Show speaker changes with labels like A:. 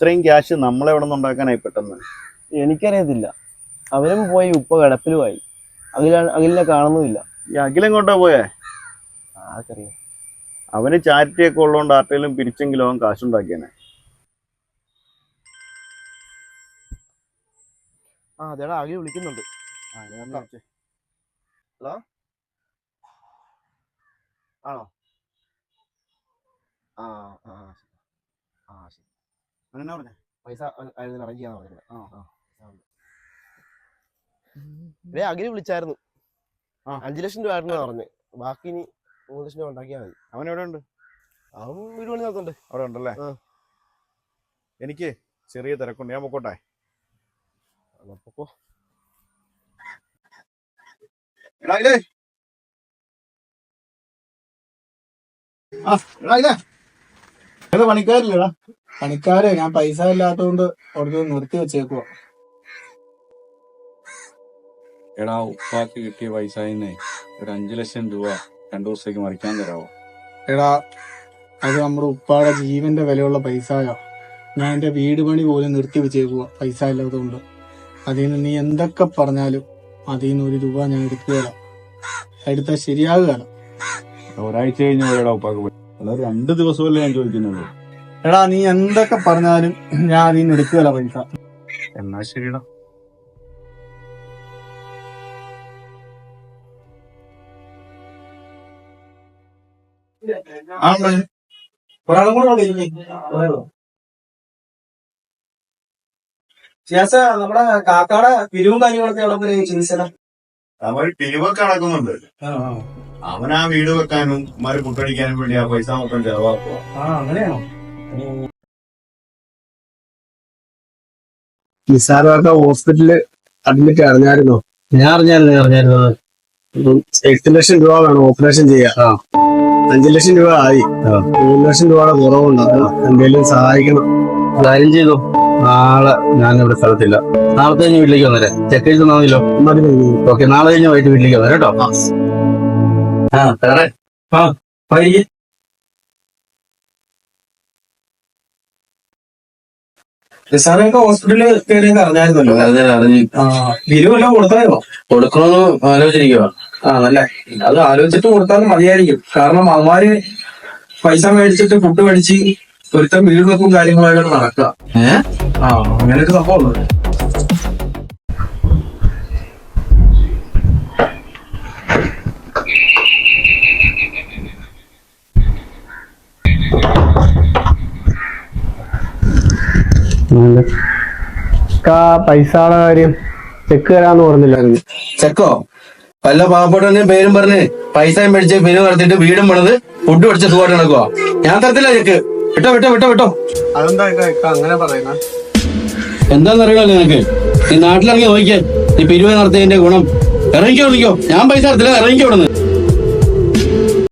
A: ഇത്രയും ക്യാഷ് നമ്മളെവിടെ നിന്ന് ഉണ്ടാക്കാനായി പെട്ടെന്ന്?
B: എനിക്കറിയത്തില്ല. അവരും പോയി ഉപ്പ കിടപ്പിലുമായി. അഖില അഖിലിനെ കാണുന്നുമില്ല.
A: ഈ അഖിലം കൊണ്ടാ പോയേ?
B: ആർക്കറിയാം.
A: അവന് ചാരിറ്റി ഒക്കെ ഉള്ളതുകൊണ്ട് ആർക്കെങ്കിലും പിരിച്ചെങ്കിലും അവൻ കാശുണ്ടാക്കിയേനെ?
B: ആ അതേടാ അഖിൽ വിളിക്കുന്നുണ്ട്. ഹലോ? ആണോ? ആ ആ ആ ശരി.
A: അങ്ങനെ പറഞ്ഞേ?
B: പൈസ അറേഞ്ച് ചെയ്യാന്ന് പറഞ്ഞത്.
A: ആ.
B: വിളിച്ചായിരുന്നു.
A: ആ.
B: അഞ്ചു ലക്ഷം രൂപ ആയിരുന്നു പറഞ്ഞു. ബാക്കി ഇനി മൂന്ന് ലക്ഷം രൂപ ഉണ്ടാക്കിയാൽ മതി.
A: അവൻ എവിടെ ഉണ്ട്?
B: അവൻ വീട് പണി നടത്തുന്നുണ്ട്
A: അവിടെ ഉണ്ടല്ലേ. എനിക്ക് ചെറിയ തിരക്കുണ്ട്. ഞാൻ പൊക്കോട്ടെ?
B: അപ്പൊ
A: പണിക്കാരില്ലടാ?
C: പണിക്കാരെ ഞാൻ പൈസ ഇല്ലാത്തതുകൊണ്ട് അവിടുത്തെ നിർത്തി വെച്ചേക്കുവാ.
D: എടാ ഉപ്പാക്ക് കിട്ടിയ പൈസയിന്നേ ഒരു അഞ്ചു ലക്ഷം രൂപ രണ്ടു ദിവസത്തേക്ക് മറിക്കാൻ തരാവോ?
C: എടാ അത് നമ്മുടെ ഉപ്പാടെ ജീവന്റെ വിലയുള്ള പൈസയാ. ഞാൻ എന്റെ വീട് പണി പോലും നിർത്തി വെച്ചേക്കുക പൈസ ഇല്ലാത്തതുകൊണ്ട് അതിൽ നിന്ന് നീ എന്തൊക്കെ പറഞ്ഞാലും അതിൽ നിന്ന് ഒരു രൂപ ഞാൻ എടുക്കുകയില്ല എടുത്താൽ ശരിയാകുകയല്ല
D: ഒരാഴ്ച കഴിഞ്ഞാൽ ഉപ്പാക്ക് രണ്ട് ദിവസമല്ലേ ഞാൻ ചോദിക്കുന്നുള്ളൂ.
C: എടാ നീ എന്തൊക്കെ പറഞ്ഞാലും ഞാൻ അതിൽ നിന്ന് എടുക്കുകയില്ല പൈസ.
D: എന്നാ ശരിടാ.
C: ഒരാളും കൂടെ അവിടെ ഇരിക്ക്. സിയാസ നമ്മുടെ കാക്കാടെ പിരിവും കാര്യങ്ങളൊക്കെ വരെ നമ്മൾ
A: അവൻ പിരിവൊക്കെ അടക്കുന്നുണ്ട്. അവൻ ആ. വീട് വെക്കാനും മാറി പുട്ടടിക്കാനും വേണ്ടി ആ പൈസ മൊത്തം ചെലവാക്കുക
C: ആ അങ്ങനെയാണോ?
E: നിസാരമൊക്കെ ഹോസ്പിറ്റലിൽ അഡ്മിറ്റ് അറിഞ്ഞായിരുന്നോ?
B: ഞാൻ അറിഞ്ഞായിരുന്നു അറിഞ്ഞായിരുന്നത്
E: എട്ട് ലക്ഷം രൂപ വേണം ഓപ്പറേഷൻ ചെയ്യാൻ. അഞ്ചു ലക്ഷം രൂപ ആയി. മൂന്ന് ലക്ഷം രൂപയുടെ കുറവുണ്ട്. എന്തെങ്കിലും സഹായിക്കണം.
B: കാര്യം ചെയ്തു. നാളെ ഞാൻ ഇവിടെ സ്ഥലത്തില്ല. നാളെ കഴിഞ്ഞ് വീട്ടിലേക്ക് വന്നേരെ. ചെക്ക് ചെയ്ത് തന്നാമല്ലോ. ഓക്കെ നാളെ കഴിഞ്ഞ് വൈകിട്ട് വീട്ടിലേക്ക് വന്നേരെ കേട്ടോ. ആ. വേറെ ആ വൈകി.
C: അറിഞ്ഞായിരുന്നല്ലോ
B: അറിഞ്ഞു.
C: ആ പിരിവെല്ലാം കൊടുത്തായോ?
B: കൊടുക്കണമെന്ന് ആലോചിച്ചിരിക്കുക
C: അത് ആലോചിച്ചിട്ട് കൊടുത്താലും മതിയായിരിക്കും. കാരണം അവന്മാര് പൈസ മേടിച്ചിട്ട് ഫുഡ് മേടിച്ച് ഒരുത്തം വീട് വെക്കും കാര്യങ്ങളായിട്ട് നടക്കുക.
B: ഏഹ്
C: ആ അങ്ങനെ ഒരു സംഭവം ഉണ്ട്?
E: പൈസയുടെ കാര്യം? ചെക്ക് തരാന്ന് പറഞ്ഞില്ലായിരുന്നു
B: ചെക്കോ വല്ല പാവപ്പെട്ടെ പേരും പറഞ്ഞ് പൈസയും മേടിച്ച് പിന്നെ നടത്തിട്ട് വീടും പണിത് ഫുഡ് പഠിച്ച് സുഖമായിട്ട് നടക്കുക ഞാൻ തരത്തില്ല ചെക്ക് വിട്ടോ വിട്ടോ വിട്ടോ വിട്ടോ.
E: അതെന്താ അങ്ങനെ പറയുന്ന?
B: എന്താന്നറിയോ നിനക്ക്. നീ നാട്ടിലിറങ്ങി നോക്കിയേ നീ പിരിവ് നടത്തിയതിന്റെ ഗുണം. ഇറങ്ങിക്കോ ഇറങ്ങിക്കോ. ഞാൻ പൈസ തരത്തില്ല ഇറങ്ങിക്കോ ഇവിടുന്ന്.